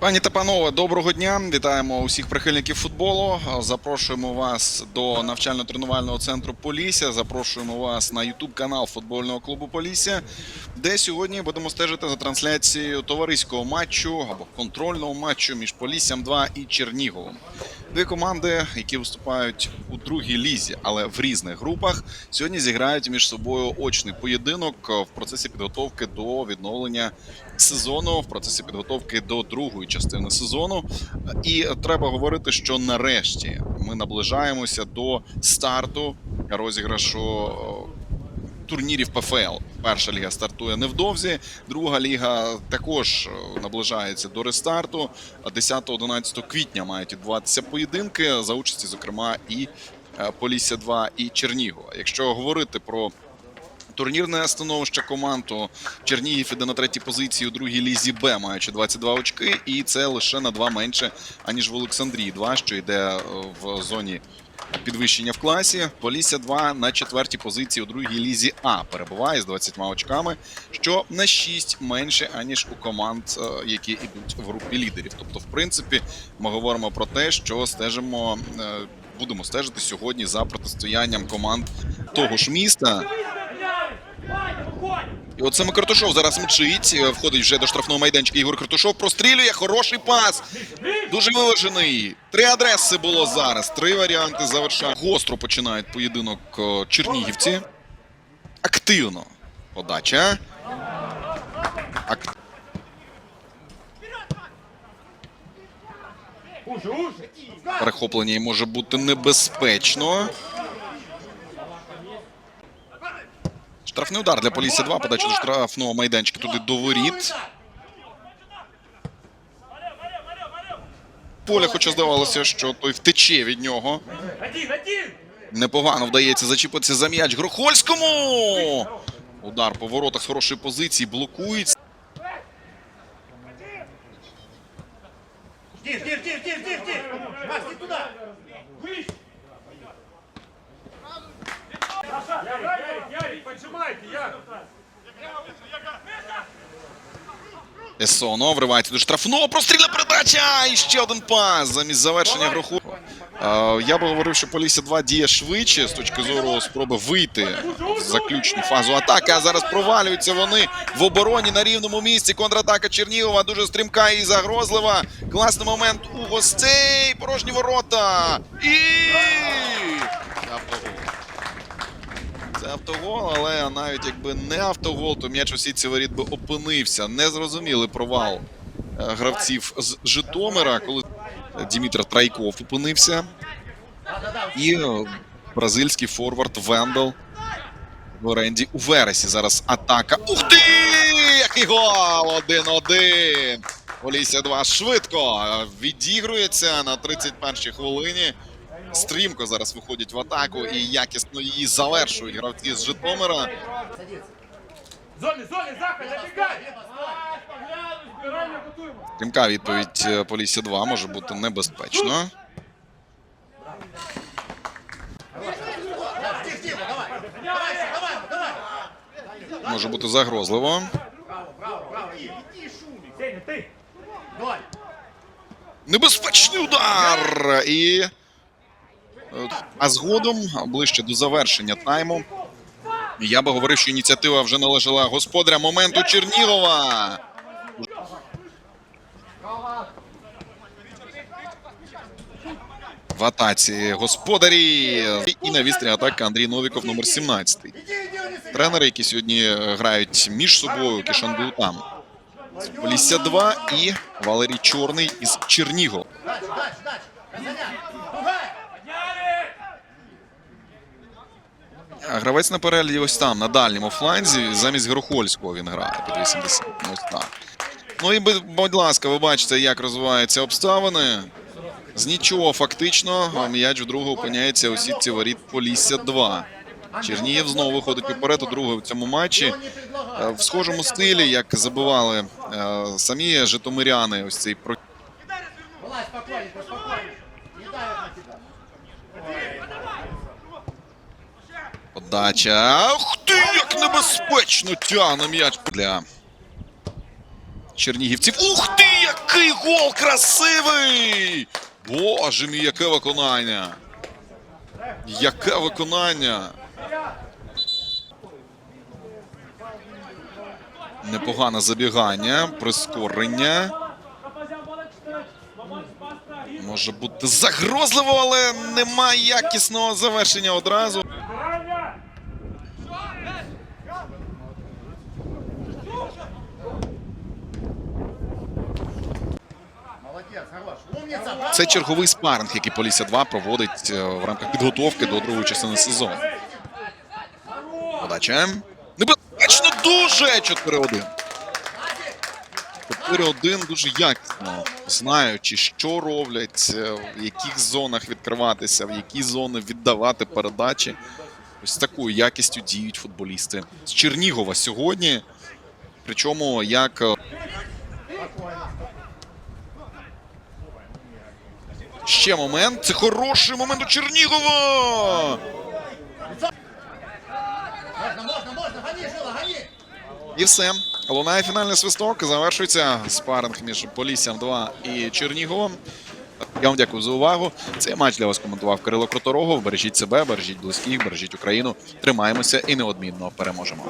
Пані та панове, доброго дня! Вітаємо усіх прихильників футболу. Запрошуємо вас до навчально-тренувального центру Полісся. Запрошуємо вас на Ютуб канал футбольного клубу Полісся, де сьогодні будемо стежити за трансляцією товариського матчу або контрольного матчу між Поліссям 2 і Черніговом. Дві команди, які виступають у другій лізі, але в різних групах, сьогодні зіграють між собою очний поєдинок в процесі підготовки до відновлення сезону, в процесі підготовки до другої частини сезону. І треба говорити, що нарешті ми наближаємося до старту розіграшу е, турнірів ПФЛ. Перша ліга стартує невдовзі, друга ліга також е, наближається до рестарту. 10-11 квітня мають відбуватися поєдинки за участі, зокрема, і е, Полісся 2 і Чернігова. Якщо говорити про турнірне становище команд, то Чернігів іде на третій позиції у другій лізі Б, маючи 22 очки, і це лише на два менше, аніж в Олександрії 2, що йде е, в зоні підвищення в класі. Полісся 2 на четвертій позиції у другій лізі А перебуває з 20 очками, що на 6 менше, аніж у команд, е, які йдуть в групі лідерів. Тобто, в принципі, ми говоримо про те, що стежимо. е, Будемо стежити сьогодні за протистоянням команд того ж міста. І от саме Картушов зараз мчить. е, Входить вже до штрафного майданчика. Ігор Картушов прострілює. Хороший пас. Дуже виважений. Три адреси було зараз. Три варіанти завершення. Гостро починають поєдинок е, чернігівці. Активно. Подача. Ак... Перехоплення може бути небезпечно. Штрафний удар для Полісся 2. Подача до штрафного майданчика туди до воріт. Поля, хоча здавалося, що той втече від нього. Непогано вдається зачіпитися за м'яч Грохольському. Удар по воротах з хорошої позиції. Блокується. Поджимайте, Ярик! Есоно вривається до штрафного. Прострільна передача! І ще один пас замість завершення Гроху. Е, Я би говорив, що Полісся 2 діє швидше з точки зору спроби вийти в заключну фазу атаки. А зараз провалюються вони в обороні на рівному місці. Контратака Чернігова дуже стрімка і загрозлива. Класний момент у гостей. Порожні ворота. І автогол. Але навіть якби не автогол, то м'яч у сітці воріт би опинився. Незрозумілий провал е, гравців з Житомира, коли Дімітр Трайков опинився. І бразильський форвард Вендел в оренді у Вересі. Зараз атака. Ух ти! Який гол! 1-1. Полісся 2 швидко відігрується на 31-й хвилині Стрімко зараз виходять в атаку і якісно її завершують гравці з Житомира. Зоны, зоны, Заха, забегай! Поглянуть, збирання готуємо! Стрімка відповідь е, Полісся 2 може бути небезпечно. Може бути загрозливо. Сеня, ты! Небезпечний удар! І. а згодом, ближче до завершення тайму, я би говорив, що ініціатива вже належала господаря моменту Чернігова. В атаці господарі і на вістрі атака Андрій Новіков, номер 17. Тренери, які сьогодні грають між собою Кишан там. Полісся 2 і Валерій Чорний із Чернігова. Гравець на перелі ось там, на дальньому фланзі, замість Грохольського він грає під 80. Ось так. Ну і будь ласка, ви бачите, як розвиваються обставини. З нічого фактично м'яч вдруге опиняється у сітці воріт Полісся 2. Чернігів знову виходить уперед у другому в цьому матчі. Е, В схожому стилі, як забивали е, самі житомиряни, ось цей подача. Ух ти, як небезпечно тягне м'яч для чернігівців. Ух ти, який гол красивий! Боже мій, яке виконання! Яке виконання! Непогане забігання, прискорення. Може бути загрозливо, але немає якісного завершення одразу. Це черговий спаринг, який Полісся 2 проводить е, в рамках підготовки до другої частини сезону. Подача. Небезпечно дуже 4-1. 4-1 дуже якісно, знаючи, що роблять, е, в яких зонах відкриватися, в які зони віддавати передачі. Ось такою якістю діють футболісти з Чернігова сьогодні. Причому як ще момент. Це хороший момент у Чернігова. І все. Лунає фінальний свисток. Завершується спаринг між Поліссям 2 і Черніговом. Я вам дякую за увагу. Цей матч для вас коментував Кирило Кроторогов. Бережіть себе, бережіть близьких, бережіть Україну. Тримаємося і неодмінно переможемо.